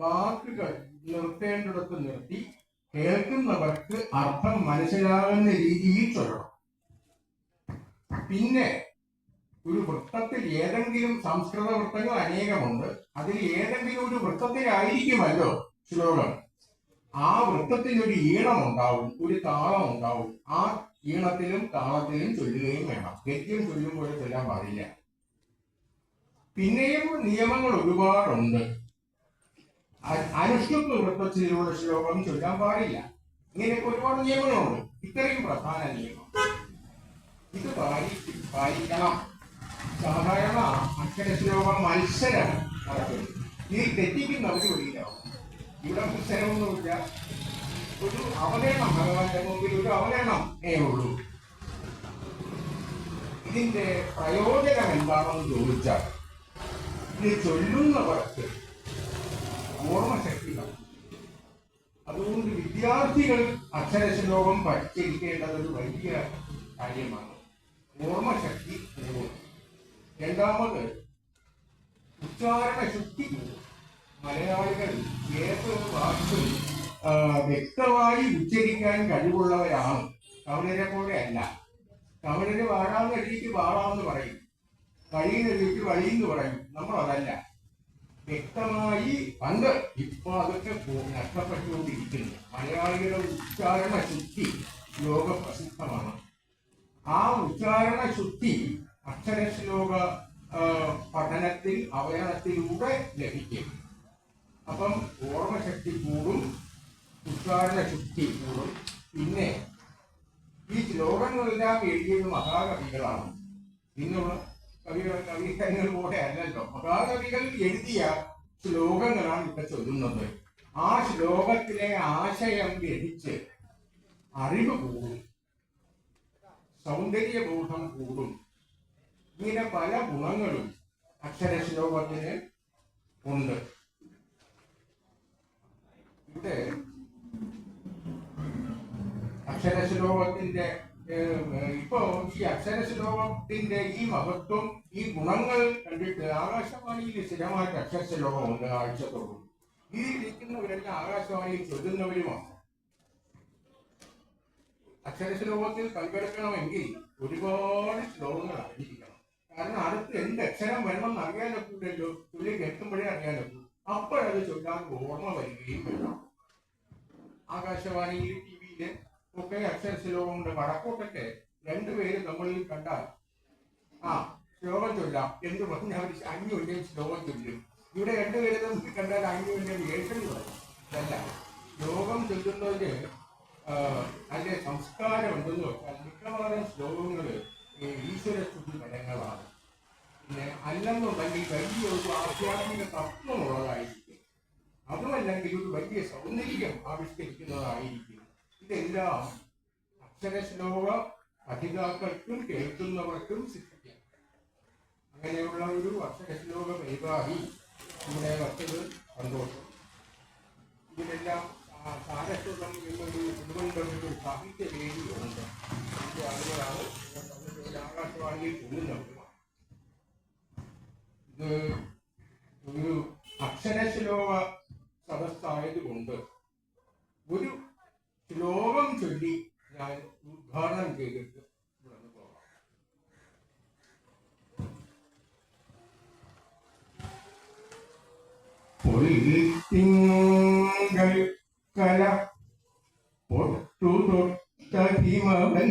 വാക്കുകൾ നിർത്തേണ്ടിടത്ത് നിർത്തി കേൾക്കുന്നവർക്ക് അർത്ഥം മനസ്സിലാകുന്ന രീതിയിൽ ചൊല്ലണം. പിന്നെ ഒരു വൃത്തത്തിൽ ഏതെങ്കിലും സംസ്കൃത വൃത്തങ്ങൾ അനേകമുണ്ട്. അതിൽ ഏതെങ്കിലും ഒരു വൃത്തത്തിലായിരിക്കുമല്ലോ ശ്ലോകം. ആ വൃത്തത്തിൽ ഒരു ഈണം ഉണ്ടാവും ഒരു താളം ഉണ്ടാവും ആ ഈണത്തിലും താളത്തിലും ചൊല്ലുകയും വേണം. ഗദ്യം ചൊല്ലുമ്പോൾ ചൊല്ലാൻ പാടില്ല. പിന്നെയും നിയമങ്ങൾ ഒരുപാടുണ്ട്. അനുഷ്ഠുപ്പ് വൃത്തത്തിലൂടെ ശ്ലോകം ചൊല്ലാൻ പാടില്ല. ഇങ്ങനെയൊക്കെ ഒരുപാട് നിയമങ്ങളുണ്ട്. ഇത്രയും പ്രധാന നിയമം. ഇത് പാലി പാലിക്കണം സാധാരണ അക്ഷരശ്ലോകം മത്സരം നടക്കുന്നത് ഇതിൽ തെറ്റിക്കുന്നവർ വെളിയിലാവും ഇവിടെ മത്സരമൊന്നുമില്ല ഒരു അവതരണം ഭഗവാന്റെ മുമ്പിൽ ഒരു അവതരണം ഏ ഉള്ളൂ. ഇതിന്റെ പ്രയോജനം എന്താണെന്ന് ചോദിച്ചാൽ ഇത് ചൊല്ലുന്നവർക്ക് ഓർമ്മശക്തി കാണും അതുകൊണ്ട് വിദ്യാർത്ഥികൾ അക്ഷരശ്ലോകം പഠിച്ചിരിക്കേണ്ടത് വലിയ കാര്യമാണ്. ഓർമ്മശക്തി രണ്ടാമത് ഉച്ചാരണ ശുദ്ധി മലയാളികൾ ഏത് വാക്കും വ്യക്തമായി ഉച്ചരിക്കാൻ കഴിവുള്ളവരാണ്. തമിഴരെ പോലെ അല്ല. തമിഴര് വാഴാന്ന് എഴുതിക്ക് വാഴാന്ന് പറയും. കഴിയുന്ന എഴുതിക്ക് വഴിയെന്ന് പറയും. നമ്മൾ അതല്ല വ്യക്തമായി പണ്ട് ഇപ്പൊ അതൊക്കെ നഷ്ടപ്പെട്ടുകൊണ്ടിരിക്കുന്നു. മലയാളികളുടെ ഉച്ചാരണ ശുദ്ധി ലോക പ്രസിദ്ധമാണ് ആ ഉച്ചാരണ ശുദ്ധി അക്ഷരശ്ലോക പഠനത്തിൽ അവതരണത്തിലൂടെ ലഭിക്കും. അപ്പം ഓർമ്മശക്തി കൂടും ഉച്ചാരണ ശുദ്ധി കൂടും. പിന്നെ ഈ ശ്ലോകങ്ങളെല്ലാം എഴുതിയത് മഹാകവികളാണ്. ഇന്നുള്ള കവികൾ കവികൾ പോലെ അല്ലല്ലോ കവികൾ എഴുതിയ ശ്ലോകങ്ങളാണ് ഇപ്പൊ ചൊല്ലുന്നത്. ആ ശ്ലോകത്തിലെ ആശയം ഗ്രഹിച്ച് അറിവ് കൂടും. സൗന്ദര്യബോധം കൂടും. ഇങ്ങനെ പല ഗുണങ്ങളും അക്ഷരശ്ലോകത്തിന് ഉണ്ട്. ഇവിടെ അക്ഷരശ്ലോകത്തിന്റെ ഇപ്പോ ഈ അക്ഷരശ്ലോകത്തിന്റെ ഈ മഹത്വം ഈ ഗുണങ്ങൾ കണ്ടിട്ട് ആകാശവാണിയിൽ സ്ഥിരമായിട്ട് അക്ഷരശ്ലോകമുണ്ട് ആഴ്ചത്തോടും ഈ ഇരിക്കുന്നവരെല്ലാം ആകാശവാണിയിൽ ചൊല്ലുന്നവരുമാണ്. അക്ഷരശ്ലോകത്തിൽ പങ്കെടുക്കണമെങ്കിൽ ഒരുപാട് ശ്ലോകങ്ങൾ അറിഞ്ഞിരിക്കണം. കാരണം അടുത്ത് എന്ത് അക്ഷരം വരണമെന്ന് അറിയാനൊക്കില്ലല്ലോ ചൊല്ലി കേൾക്കുമ്പോഴേ അറിയാനൊക്കൂ അപ്പോഴത് ചൊല്ലാൻ ഓർമ്മ വരികയും വേണം. ആകാശവാണിയിൽ ടി വിയിൽ ഒക്കെ അക്ഷരശ്ലോകമുണ്ട് വടക്കോട്ടൊക്കെ രണ്ടുപേര് നമ്മളിൽ കണ്ടാൽ ആ ശ്ലോകം ചൊല്ലാം എന്ന് പറഞ്ഞ് അവർ അഞ്ഞൂല്യം ശ്ലോകം ചൊല്ലും. ഇവിടെ രണ്ടുപേരും കണ്ടാൽ ഏഴ്ചൽ പറയും അല്ല ശ്ലോകം ചൊല്ലുന്നതിന് അതിന്റെ സംസ്കാരം ഉണ്ടെന്ന് വെച്ചാൽ മിക്കവാറും ശ്ലോകങ്ങൾ ഈശ്വര സ്തുതി പദങ്ങളാണ് പിന്നെ അല്ലെന്നുണ്ടെങ്കിൽ വലിയ ഒരു ആധ്യാത്മിക തത്വമുള്ളതായിരിക്കും അതുമല്ലെങ്കിൽ ഒരു വലിയ സൗന്ദര്യം ആവിഷ്കരിക്കുന്നതായിരിക്കും. ഇതെല്ലാം അക്ഷരശ്ലോക പഠിതാക്കൾക്കും കേൾക്കുന്നവർക്കും അങ്ങനെയുള്ള ഒരു അക്ഷരശ്ലോക പരിപാടി നമ്മുടെ വച്ചത് സന്തോഷം. ഇതിലെല്ലാം സാരസ്വതം എന്നൊരു തിരുവനന്തപുരം സാഹിത്യ സാഹിത്യ ഉണ്ട്. ഇതിന്റെ ആളുകളാണ് ആകാശവാണിയിൽ കൊള്ളുന്നവരുമാണ് ഇത് ഒരു അക്ഷരശ്ലോക സദസ്സായതുകൊണ്ട് ഒരു ശ്ലോകം ചൊല്ലി ഞാൻ ഉദ്ഘാടനം ചെയ്തിട്ട് ഇവിടെ നിന്ന് പോകാം പൊൽത്തിങ്കൾ കല പൊട്ടു തൊട്ട ഹിമവൽ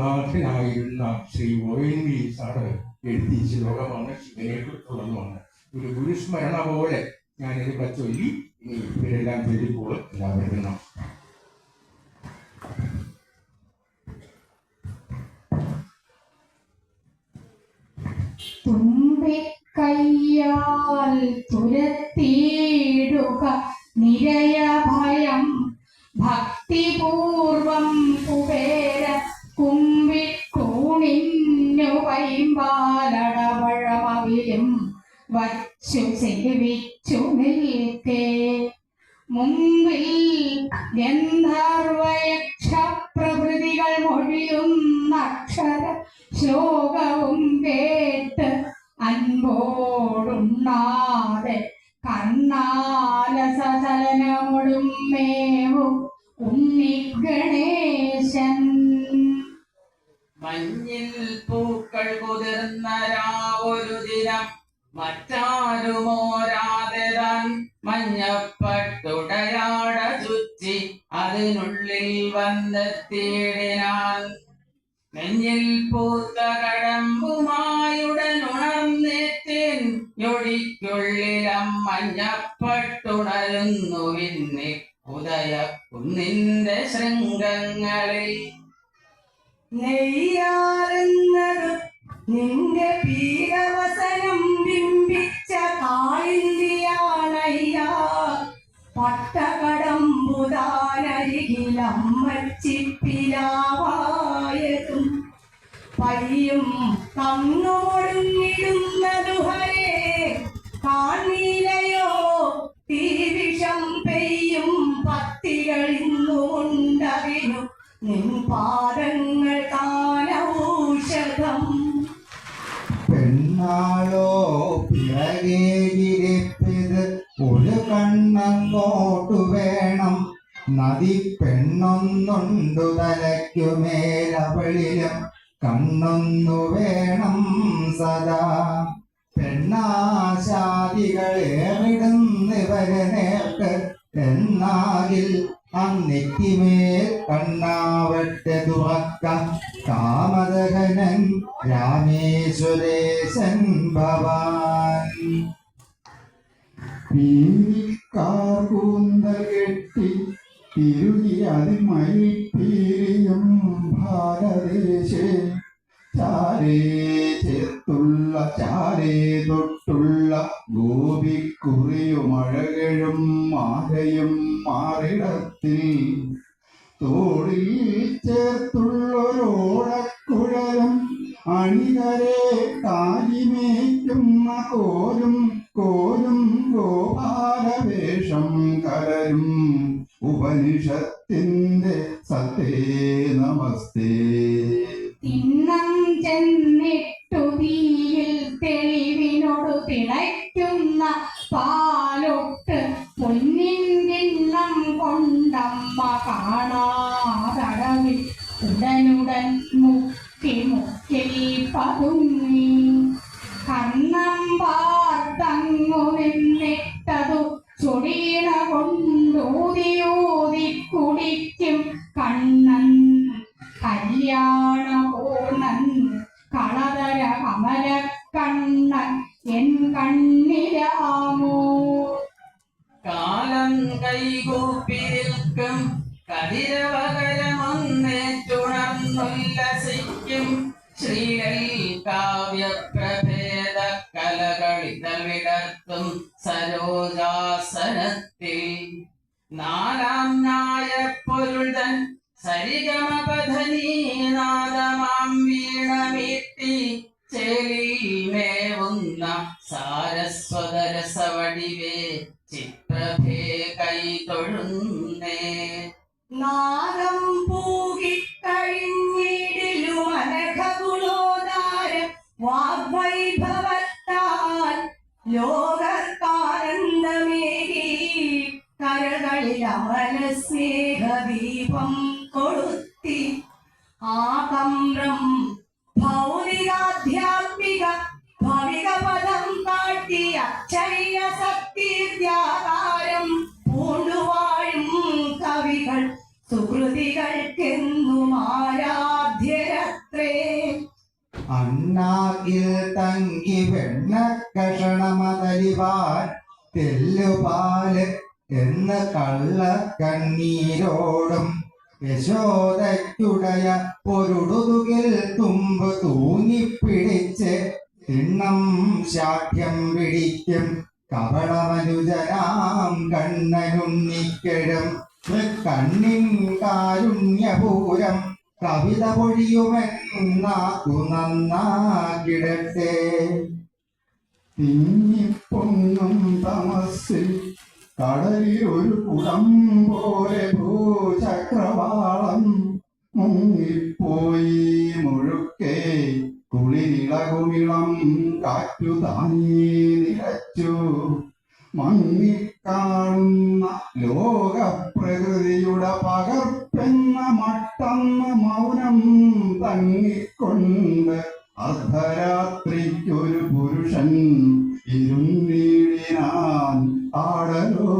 ഗുരുനാഥനായിരുന്ന Sri O N V sir എഴുതി ശ്ലോകമാണ് ശിവനെക്കുറിച്ചുള്ളതുമാണ് ഒരു ഗുരുസ്മരണ പോലെ ഞാൻ ഇതിവിടെ ചൊല്ലി ഇനി ഇവരെല്ലാം ചൊല്ലിപ്പോൾ എല്ലാവരും തുരത്തിയിടുക നിരയ ഭയം ഭക്തിപൂർവം വൈമ്പാലടവഴമവിലും വച്ചു സേവിച്ചു നിൽക്കേ മുമ്പിൽ ഗന്ധർവയക്ഷ പ്രഭൃതികൾ മൊഴിയുന്ന അക്ഷര ശ്ലോകവും കേട്ട് അൻപോടുണ്ണാതെ കണ്ണാലസചലനമൊടും പൂക്കൾ കുതിർന്ന രാവൊരു ദിനം. മറ്റാരുമോരാതെ താൻ മഞ്ഞപ്പട്ടുടയാട ചുറ്റി അതിനുള്ളിൽ വന്നെത്തിയിടാൻ നെഞ്ഞിൽ പൂത്ത കടമ്പുമായുടനുണർന്നേറ്റേൻ. ഞൊടിക്കുള്ളിലം മഞ്ഞപ്പട്ടുണരുന്നു പിന്നെ. ഉദയ കുന്നിന്റെ ശൃംഗങ്ങളിൽ നെയ്യാറുന്നത് നിന്റെ പീരവസനം ബിംബിച്ച കാളിന്തിയാണയ്യ. പട്ടകടമ്പുതാനരികിലമ്മച്ചിപ്പിലാവായതും പയ്യും കണ്ണോടുങ്ങിടുന്നതു ഹരേ കാണിലയോ തീവിഷം പെയ്യും നിൻ പാദങ്ങൾ കാനൌഷധം പെണ്ണാളോ പിറകേരിരപ്പിത് ഒരു കണ്ണങ്ങോട്ടു വേണം. നദി പെണ്ണൊന്നുണ്ടു തലയ്ക്കുമേലവളിലും കണ്ണൊന്നു വേണം സദാ. പെണ്ണാശാദികളേറിടുന്നിവരെ നേർക്ക് എന്നാകിൽ അന്നെത്തിമേൽ കണ്ണാവട്ടെ തുറക്ക. കാമദഹനൻ രാമേശ്വരേശൻ ഭവാൻ. പീലിക്കാർകൂന്തൽ കെട്ടി തിരുകി അതിമയിപ്പീരിയും ഭാരതേശേ. ചാരേ ചേർത്തുള്ള ചാരേ തൊട്ടുള്ള ഗോപിക്കുറിയുമഴകഴും മാലയും മാറിടത്തിൽ. തോളിൽ ചേർത്തുള്ളൊരോടക്കുഴലും അണികരെ കാലിമേക്കുന്ന കോലും കോലും ഗോപാലവേഷം കലരും. ഉപനിഷത്തിന്റെ സത്തേ നമസ്തേ. തിന്നം ചെന്നിട്ടു തീയിൽ തെളിവിനോട് തിളയ്ക്കുന്ന പാലൊട്ട് സ്നേഹദീപം കൊളുത്തി. ആകമ്രം ഭൗതികാധ്യാത്മിക ഭവിക പദം അക്ഷയ സത്യത്യാകാരം പൂണ്ടുവാഴും കവികൾ. സുഹൃതികൾക്കെന്നും ആരാധ്യരത്രേ. അണ്ണാക്കിൽ തങ്കി വെണ്ണ കഷണമതലിവാൻ തെല്ലുപാൽ എന്ന് കള്ള കണ്ണീരോടും യശോദയ്ക്കുടയ പൊരുടുതുകിൽ തുമ്പ് തൂങ്ങിപ്പിടിച്ച് തിണ്ണം ശാഠ്യം പിടിക്കും. കവളമനുജരാം കണ്ണനുണ്ണിക്കഴും കണ്ണിൻ കാരുണ്യപൂരം കവിത പൊഴിയുമെന്നാക്കു നന്നാകിടട്ടെ തിങ്ങിപ്പൊങ്ങും തമസ്സിൽ കടലിൽ ഒരു കുടം പോലെ ഭൂചക്രവാളം മുങ്ങിപ്പോയി മുഴുക്കെ കുളിരിളകുമിളം കാറ്റു താനേ നിലച്ചു. മങ്ങിക്കാണുന്ന ലോകപ്രകൃതിയുടെ പകർപ്പെന്ന മട്ടെന്ന മൗനം തങ്ങിക്കൊണ്ട് അർദ്ധരാത്രിക്കൊരു പുരുഷൻ ഇരുന്നീടിനാൻ ఆడలో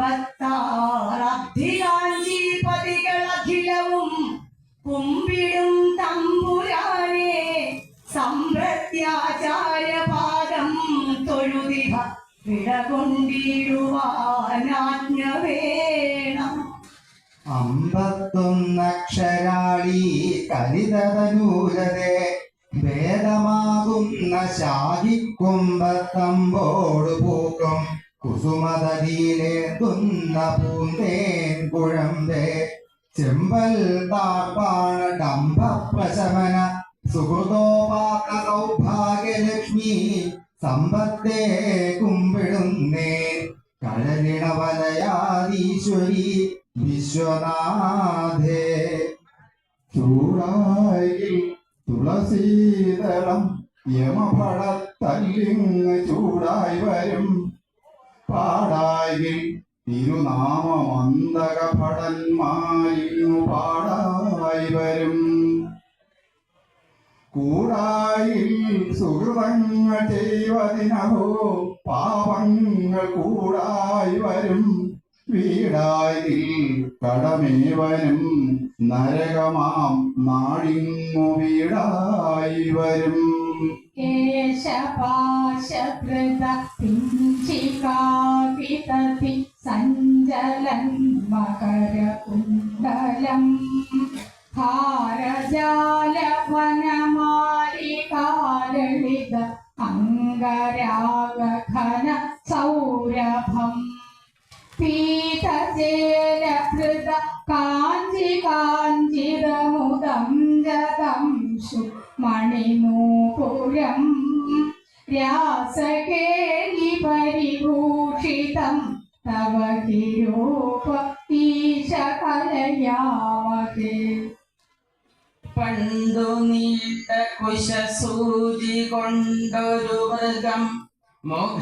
അമ്പത്താറബ്ധികാഞ്ചീപതികളഖിലവും കുമ്പിടും തമ്പുരാനെ സമ്പ്രത്യാചാര്യപാദം തൊഴുതിഹ വിടകൊണ്ടിടുവാനാജ്ഞ വേണം അമ്പത്തൊന്നക്ഷരാളി കരിതനൂരതെ ഭേദമാകുന്ന ശാഹിക്കുമ്പത്തമ്പോട് പൂക്കും കുസുമതടിയിലേതുന്ന പൂന്തേൻ കുഴമ്പേ. ചെമ്പൽ താപ്പാണ് ഡംഭ പ്രശമന സുഹൃതോപാത സൗഭാഗ്യലക്ഷ്മി സമ്പത്തേ കുമ്പിടുന്നേ. കഴലിണവലയാദീശ്വരി വിശ്വനാഥേ. ചൂടായി തുളസീതളം യമഭടത്തല്ലിങ് ചൂടായി വരും. പാടായി. തിരുനാമമന്തകഭടന്മാരിങ്ങു പാടായി വരും. കൂടായി സുഹൃതങ്ങൾ ചെയ്വതിനഹോ പാപങ്ങൾ കൂടായി വരും. വീടായി കടമേവനും നരകമാം നാടിങ്ങു വീടായി വരും. കേശപാശകൃത പിഞ്ചികാവിതതി സഞ്ജലൻ മകരകുണ്ടലം ഹാരജാലവനമാലികാലളിത അംഗരാഗഘന സൗരഭം പീതജേലഭൃത കാഞ്ചി കാഞ്ചിതമുദം ജതംശു മണിനൂപുരം രാസകേലി പരിഭൂഷിതം തവ കിരൂപ ഈശകലയാവഹേ പണ്ടു നീണ്ട കുശസൂചി കൊണ്ടൊരു മൃഗം മുഖ